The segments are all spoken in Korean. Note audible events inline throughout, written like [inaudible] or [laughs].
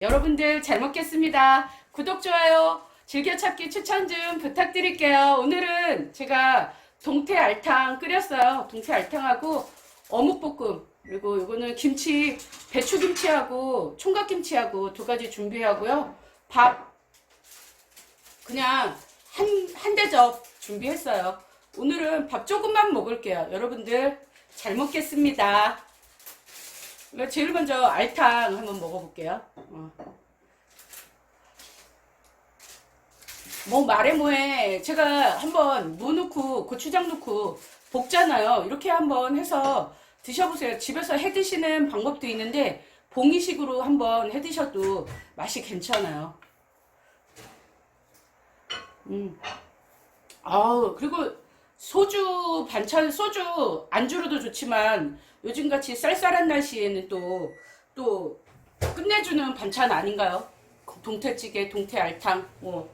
여러분들 잘 먹겠습니다. 구독, 좋아요, 즐겨찾기 추천 좀 부탁드릴게요. 오늘은 제가 동태 알탕 끓였어요. 동태 알탕하고 어묵볶음 그리고 이거는 김치, 배추김치하고 총각김치하고 두 가지 준비하고요. 밥 그냥 한, 한 대접 준비했어요. 오늘은 밥 조금만 먹을게요. 여러분들 잘 먹겠습니다. 제일 먼저 알탕 한번 먹어볼게요. 어. 뭐 말해 뭐해 제가 한번 무 넣고 고추장 넣고 볶잖아요. 이렇게 한번 해서 드셔보세요. 집에서 해 드시는 방법도 있는데 봉이식으로 한번 해 드셔도 맛이 괜찮아요. 음. 아우 그리고 소주 반찬 소주 안주로도 좋지만 요즘같이 쌀쌀한 날씨에는 또 또 끝내주는 반찬 아닌가요? 동태찌개, 동태 알탕 뭐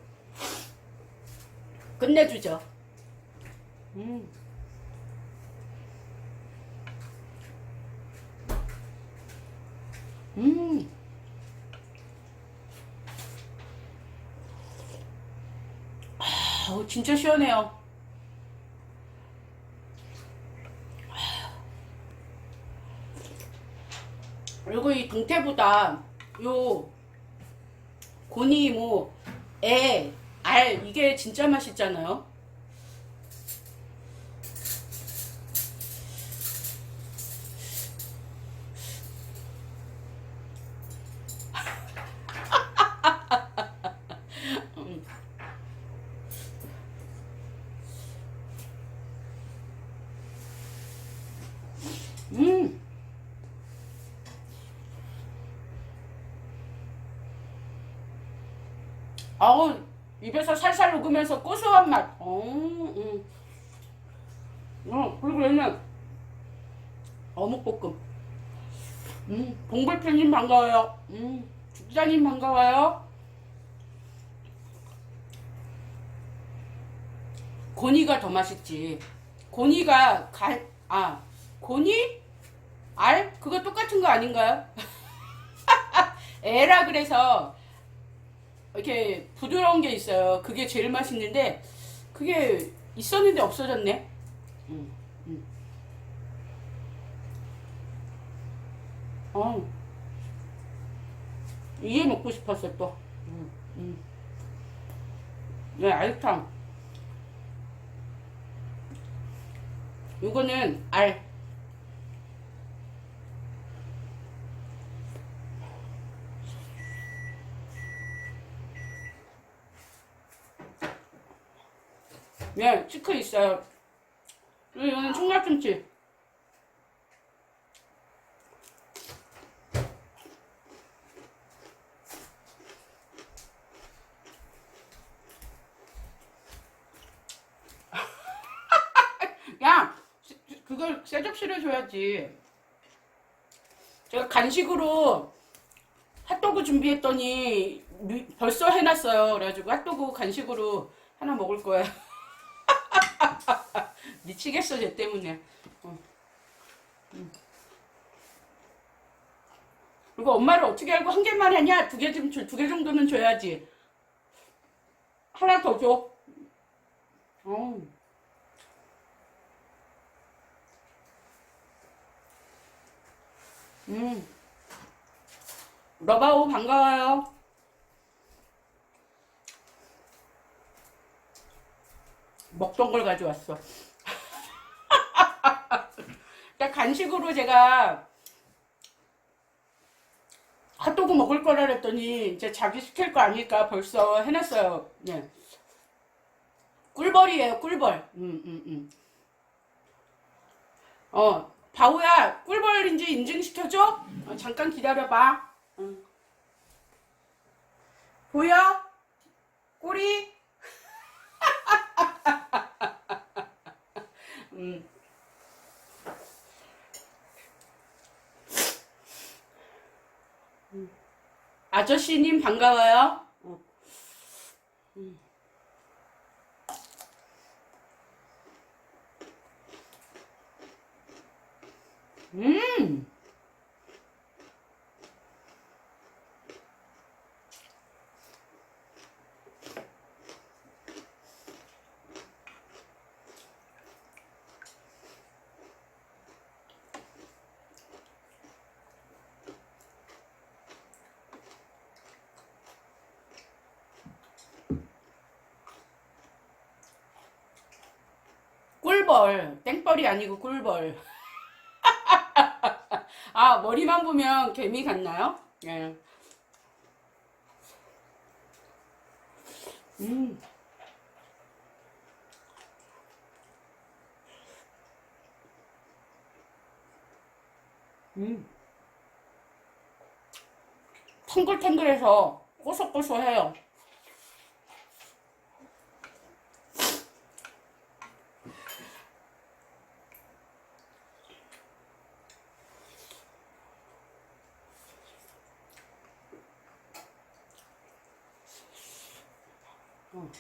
끝내주죠. 음. 음. 아, 진짜 시원해요. 그리고 이 동태보다 요 고니 뭐 애, 알 이게 진짜 맛있잖아요. 음. 아우 입에서 살살 녹으면서 고소한 맛. 어, 음. 어, 그리고 얘는 어묵볶음. 음, 봉불표님 반가워요. 음, 국장님 반가워요. 고니가 더 맛있지. 고니가 갈, 아, 고니? 알? 그거 똑같은 거 아닌가요? [laughs] 에라 그래서 이렇게 부드러운 게 있어요. 그게 제일 맛있는데 그게 있었는데 없어졌네. 음, 음. 어. 이게 먹고 싶었어 또. 음, 음. 네, 알탕. 이거는 알. 네, 치크 있어요. 그리고 이거는 총각김치. 야, 시- 그걸 새 접시를 줘야지. 제가 간식으로 핫도그 준비했더니 미- 벌써 해놨어요. 그래가지고 핫도그 간식으로 하나 먹을 거야. [laughs] 미치겠어 쟤 때문에. 어. 음. 그리고 엄마를 어떻게 알고 한 개만 하냐? 두 개 좀, 두 개 정도는 줘야지. 하나 더 줘. 어. 음. 러바오 반가워요. 먹던 걸 가져왔어. 딱 [laughs] 간식으로 제가 핫도그 먹을 거라 그랬더니 이제 자기 시킬 거 아닐까 벌써 해놨어요. 네. 꿀벌이에요, 꿀벌. 음, 음, 음. 어, 바우야, 꿀벌인지 인증시켜줘? 어, 잠깐 기다려봐. 응. 보여? 꼬리? [laughs] 음. 음. 아저씨님 반가워요. 어. 음. 음! 꿀벌 땡벌이 아니고 꿀벌 아, 머리만 보면 개미 같나요? 예. 음. 음. 탱글탱글해서 고소고소해요. 어.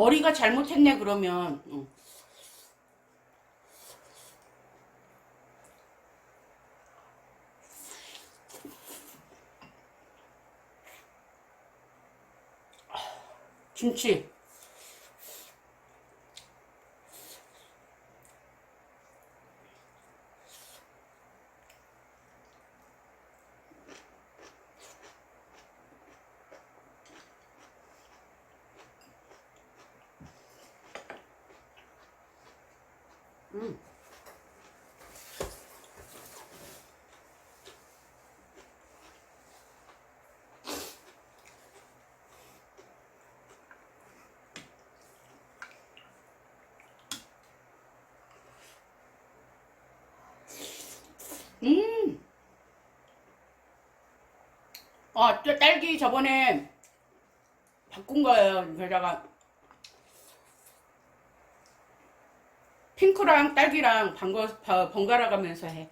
머리가 잘못했네 그러면 어. 김치 음. 음. 아, 저 딸기 저번에 바꾼 거예요. 그러다가 핑크랑 딸기랑 번거, 바- 번갈아 가면서 해.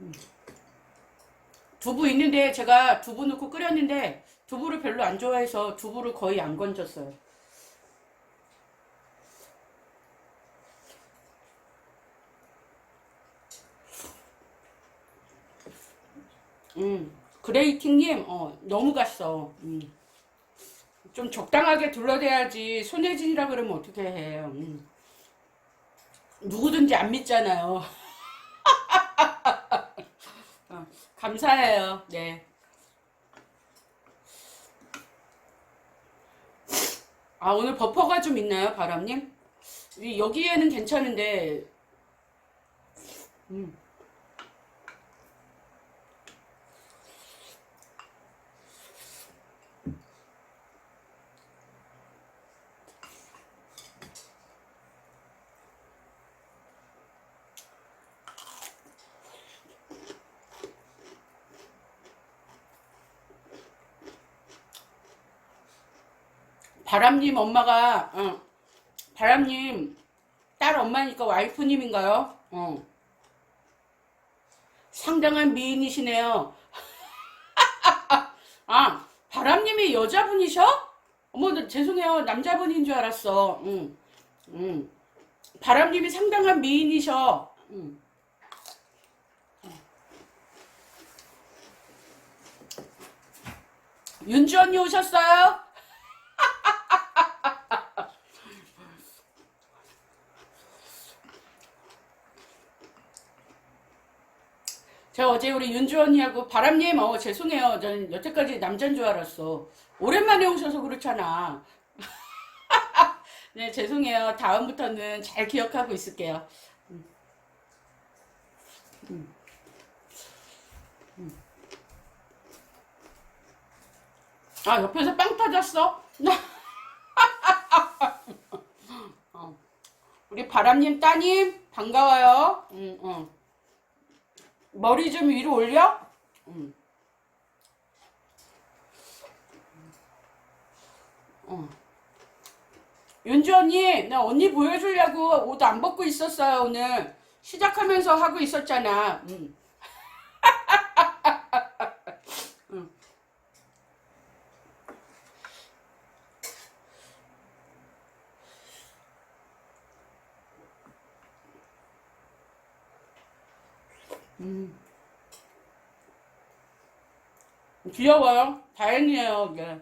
음. 두부 있는데 제가 두부 넣고 끓였는데 두부를 별로 안 좋아해서 두부를 거의 안 건졌어요. 음, 그레이팅님, 어, 너무 갔어. 음. 좀 적당하게 둘러대야지 손예진이라 그러면 어떻게 해요. 음. 누구든지 안 믿잖아요. [laughs] 어, 감사해요. 네. 아, 오늘 버퍼가 좀 있나요, 바람님? 이- 여기에는 괜찮은데, 음. 바람님 엄마가, 어, 바람님 딸 엄마니까 와이프님인가요? 어. 상당한 미인이시네요. [laughs] 아, 바람님이 여자분이셔? 어머, 나 죄송해요. 남자분인 줄 알았어. 응, 응. 바람님이 상당한 미인이셔. 응. 윤주 언니 오셨어요? 제가 어제 우리 윤주 언니하고 바람님, 어, 죄송해요. 저는 여태까지 남자인 줄 알았어. 오랜만에 오셔서 그렇잖아. [laughs] 네, 죄송해요. 다음부터는 잘 기억하고 있을게요. 아, 옆에서 빵 터졌어? [laughs] 어. 우리 바람님 따님, 반가워요. 응, 응. 머리 좀 위로 올려? 응. 어. 윤주 언니, 나 언니 보여주려고 옷 안 벗고 있었어요, 오늘. 시작하면서 하고 있었잖아. 응. 응. 음. 귀여워요. 다행이에요, 이게.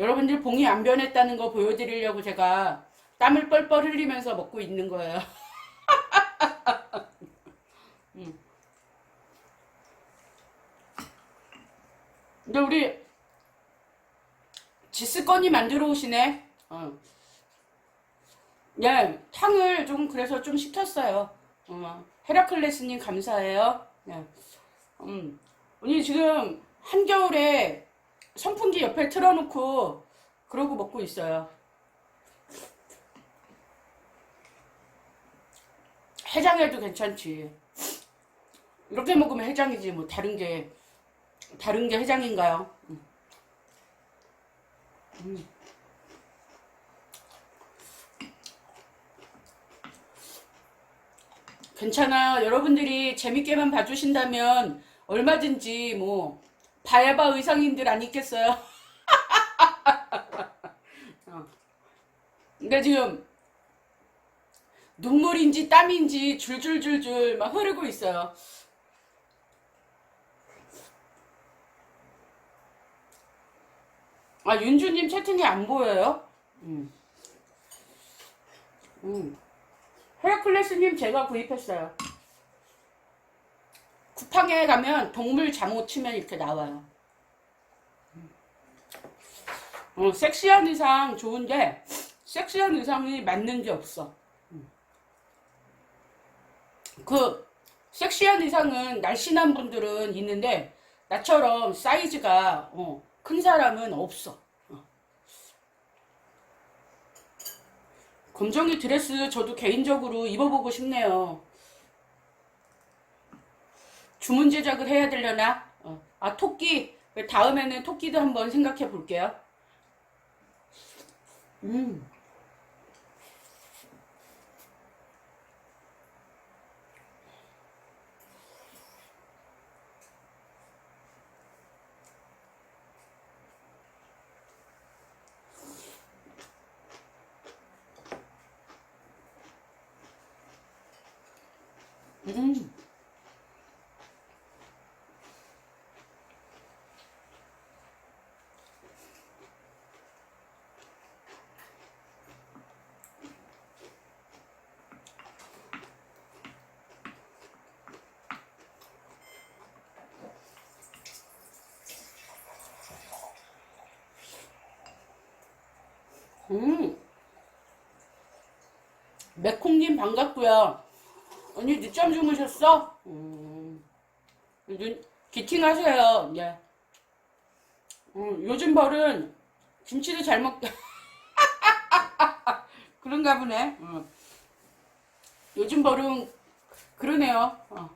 여러분들 봉이 안 변했다는 거 보여드리려고 제가 땀을 뻘뻘 흘리면서 먹고 있는 거예요. [laughs] 음. 근데 우리 지스 기꺼이 만들어 오시네. 어. 네, 탕을 좀 그래서 좀 시켰어요. 어, 헤라클레스님 감사해요. 네. 음, 언니 지금 한겨울에 선풍기 옆에 틀어놓고 그러고 먹고 있어요. 해장해도 괜찮지. 이렇게 먹으면 해장이지 뭐 다른 게 다른 게 해장인가요? 음. 음. 괜찮아요. 여러분들이 재밌게만 봐주신다면 얼마든지 뭐 바야바 의상인들 안 있겠어요? [laughs] 어. 근데 지금 눈물인지 땀인지 줄줄줄줄 막 흐르고 있어요. 아 윤주님 채팅이 안 보여요? 음. 음. 헤라클레스님 제가 구입했어요. 쿠팡에 가면 동물 잠옷 치면 이렇게 나와요. 어, 섹시한 의상 좋은데 섹시한 의상이 맞는 게 없어. 음. 그 섹시한 의상은 날씬한 분들은 있는데 나처럼 사이즈가 어, 큰 사람은 없어. 어. 검정이 드레스 저도 개인적으로 입어보고 싶네요. 주문 제작을 해야 되려나? 어. 아, 토끼. 다음에는 토끼도 한번 생각해 볼게요. 음. 음. 음. 매콩님 반갑고요. 언니 늦잠 주무셨어? 음. 눈 기팅하세요. 예. 음, 요즘 벌은 김치를 잘 먹. [laughs] 그런가 보네. 음. 요즘 벌은 그러네요. 어.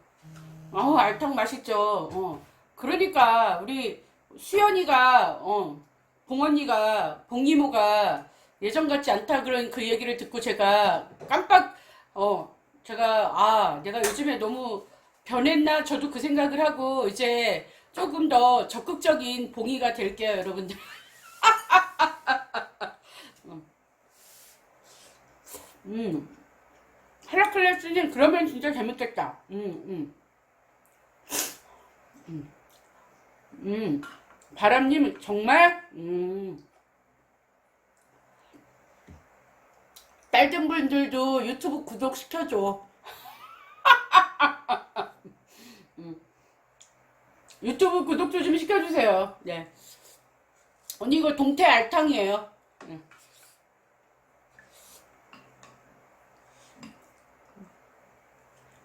어우 알탕 맛있죠. 어. 그러니까 우리 수연이가 어, 봉언니가 봉이모가 예전 같지 않다 그런 그 얘기를 듣고 제가 깜빡 어 제가 아 내가 요즘에 너무 변했나 저도 그 생각을 하고 이제 조금 더 적극적인 봉이가 될게요 여러분들. [laughs] 음 헤라클레스님 그러면 진짜 재밌겠다. 음 음. 음. 음. 바람님 정말 음. 딸든 분들도 [laughs] 유튜브 구독 시켜줘. 음. 유튜브 구독도 좀 시켜주세요. 네. 언니 이거 동태 알탕이에요. 네.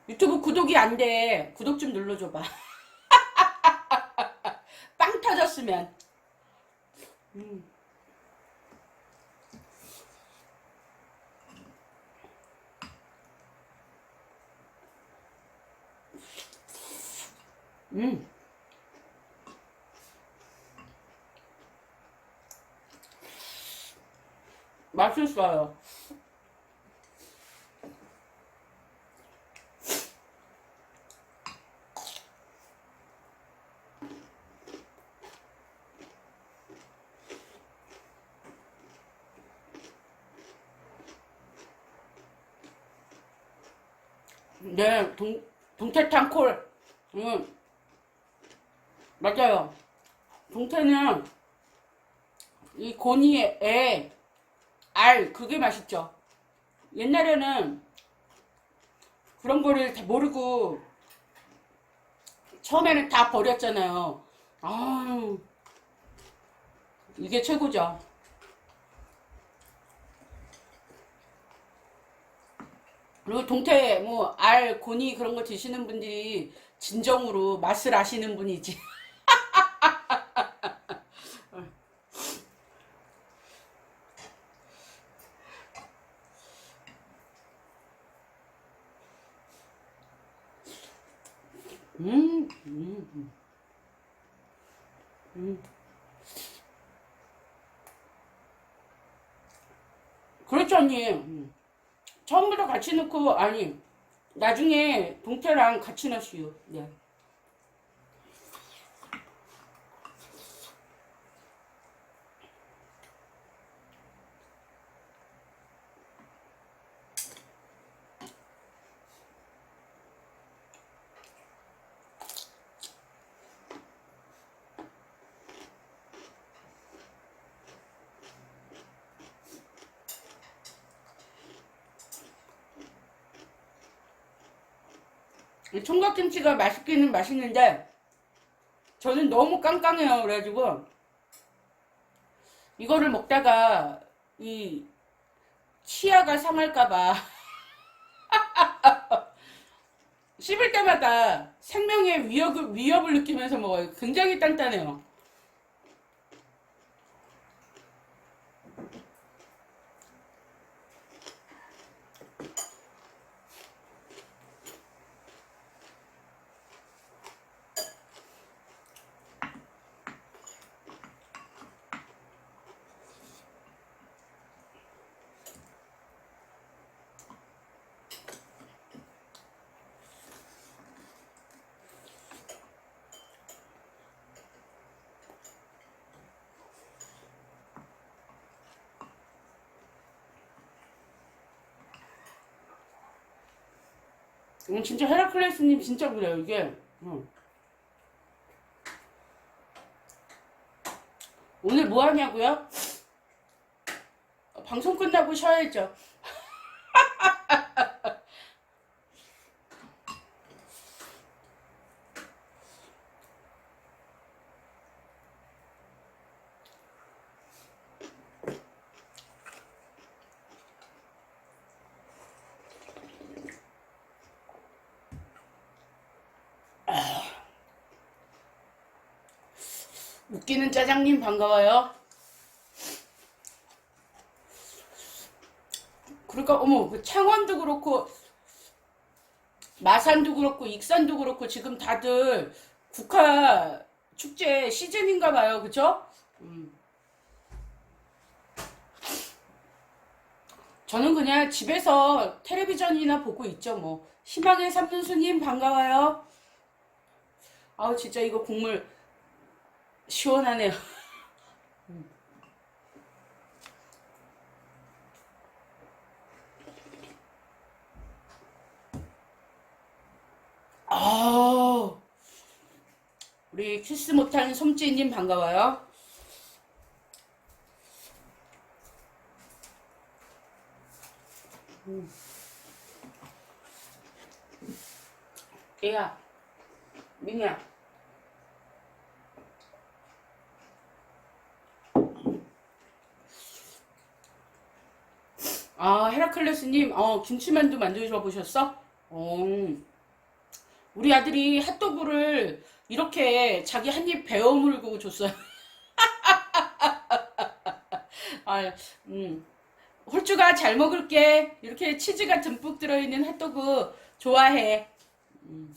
유튜브 구독이 안 돼. 구독 좀 눌러줘봐. [laughs] 빵 터졌으면. 음. 음. 맛있어요. 네, 동, 동태탕 콜. 음. 맞아요. 동태는 이 고니에 알 그게 맛있죠. 옛날에는 그런 거를 다 모르고 처음에는 다 버렸잖아요. 아유 이게 최고죠. 그리고 동태 뭐 알 고니 그런 거 드시는 분들이 진정으로 맛을 아시는 분이지. [laughs] 그렇죠, 언니. 음. 처음부터 같이 넣고, 아니, 나중에 동태랑 같이 넣으시오. 네. 총각김치가 맛있기는 맛있는데 저는 너무 깡깡해요. 그래가지고 이거를 먹다가 이 치아가 상할까봐 [laughs] 씹을 때마다 생명의 위협을, 위협을 느끼면서 먹어요. 굉장히 단단해요. 음, 진짜 헤라클레스님 진짜 그래요. 이게 음. 오늘 뭐 하냐고요? 방송 끝나고 쉬어야죠. 웃기는 짜장님 반가워요. 그러니까 어머 그 창원도 그렇고 마산도 그렇고 익산도 그렇고 지금 다들 국화 축제 시즌인가 봐요. 그쵸? 음. 저는 그냥 집에서 텔레비전이나 보고 있죠 뭐. 희망의 삼순수님 반가워요. 아우 진짜 이거 국물 시원하네요. [laughs] 아, 우리 키스 못하는 솜찌님 반가워요. 음. 얘야, 민이야. 아, 헤라클레스님, 어, 김치만두 만들어 보셨어? 어, 우리 아들이 핫도그를 이렇게 자기 한 입 베어 물고 줬어요. [laughs] 아, 음. 홀쭉아 잘 먹을게. 이렇게 치즈가 듬뿍 들어있는 핫도그 좋아해. 음.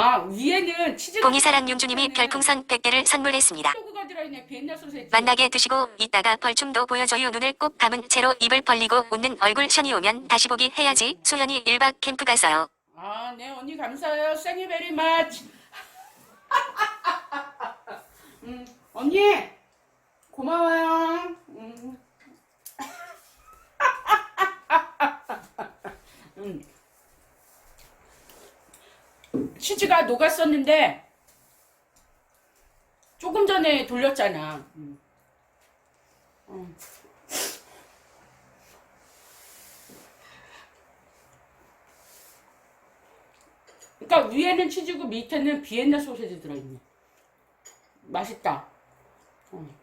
아, 위에는 치즈가 공이사랑 윤주님이 별풍선 100개를 선물했습니다. 들어있네. 소세지. 만나게 드시고 이따가 벌춤도 보여줘요. 눈을 꼭 감은 채로 입을 벌리고 웃는 얼굴 션이 오면 다시 보기 해야지. 소연이 1박 캠프 갔어요. 아, 네, 언니 감사해요. 생이 베리 마치. 음, 언니 고마워요. 음. [laughs] 음. 치즈가 녹았었는데 조금 전에 돌렸잖아. 음. 어. 그러니까 위에는 치즈고 밑에는 비엔나 소세지 들어있네. 맛있다. 음.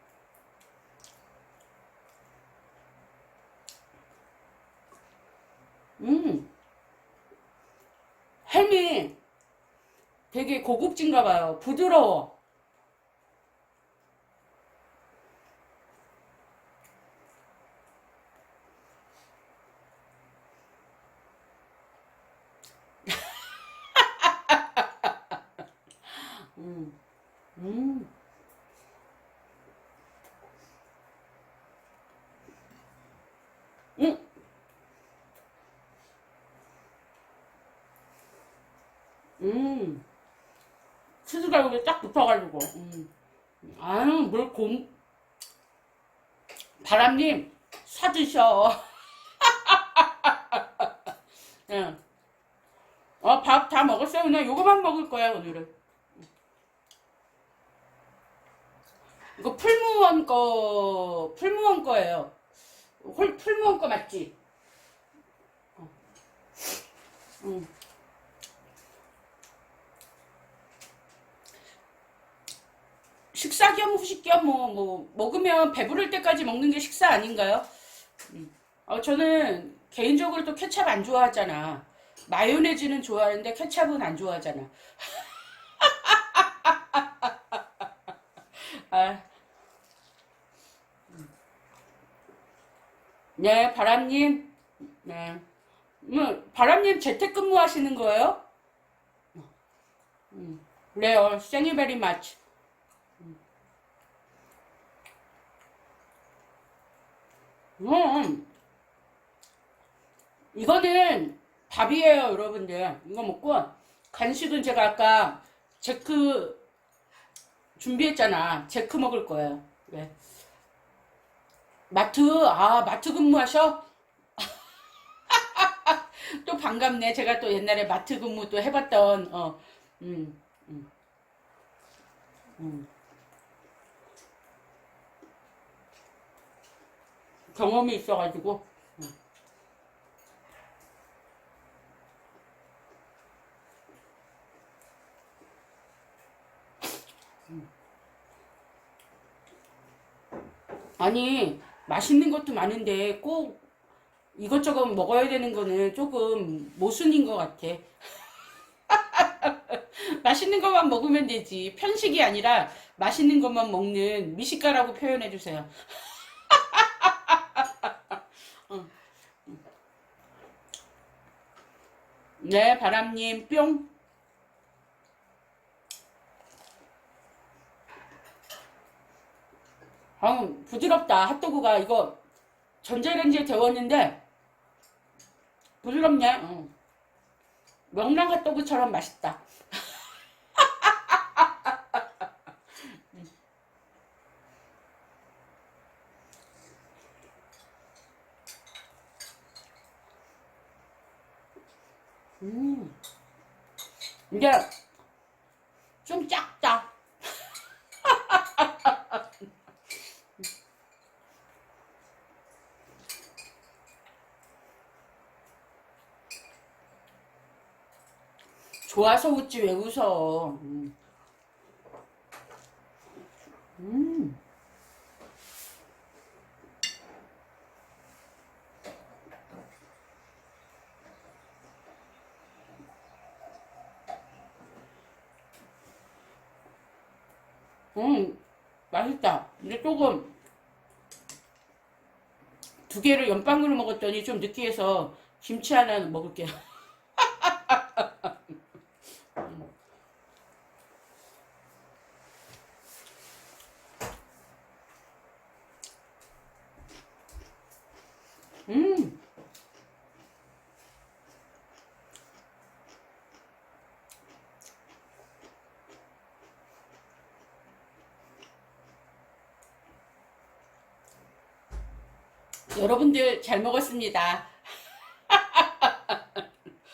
음. 햄이 되게 고급진가 봐요. 부드러워. [laughs] 음, 음. 음. 음. 치즈가 여기 딱 붙어가지고. 음. 아유, 뭘 곰. 바람님, 사드셔. [laughs] 응. 어, 밥 다 먹었어요. 그냥 요거만 먹을 거야, 오늘은. 이거 풀무원 거, 풀무원 거예요. 홀, 풀무원 거 맞지? 어. 응. 식사 겸 후식 겸 뭐, 뭐, 먹으면 배부를 때까지 먹는 게 식사 아닌가요? 음. 어, 저는 개인적으로 또 케찹 안 좋아하잖아. 마요네즈는 좋아하는데 케찹은 안 좋아하잖아. [laughs] 아. 네, 바람님. 네. 음, 바람님 재택근무 하시는 거예요? 음. 그래요. Thank you very much. 음. 이거는 밥이에요, 여러분들. 이거 먹고 간식은 제가 아까 제크 준비했잖아. 제크 먹을 거예요. 네. 마트, 아, 마트 근무하셔? [laughs] 또 반갑네. 제가 또 옛날에 마트 근무 또 해봤던, 어, 음, 음, 음. 경험이 있어가지고. 음. 음. 아니, 맛있는 것도 많은데 꼭 이것저것 먹어야 되는 거는 조금 모순인 것 같아. [laughs] 맛있는 것만 먹으면 되지. 편식이 아니라 맛있는 것만 먹는 미식가라고 표현해 주세요. [laughs] 네, 바람님, 뿅. 아, 부드럽다. 핫도그가 이거 전자레인지에 데웠는데 부드럽네. 응. 명랑 핫도그처럼 맛있다. [laughs] 음. 이게 좀 작다. [laughs] 좋아서 웃지 왜 웃어? 음. 음. 음, 맛있다. 근데 조금 두 개를 연빵으로 먹었더니 좀 느끼해서 김치 하나 먹을게요. [laughs] 음, 여러분들 잘 먹었습니다.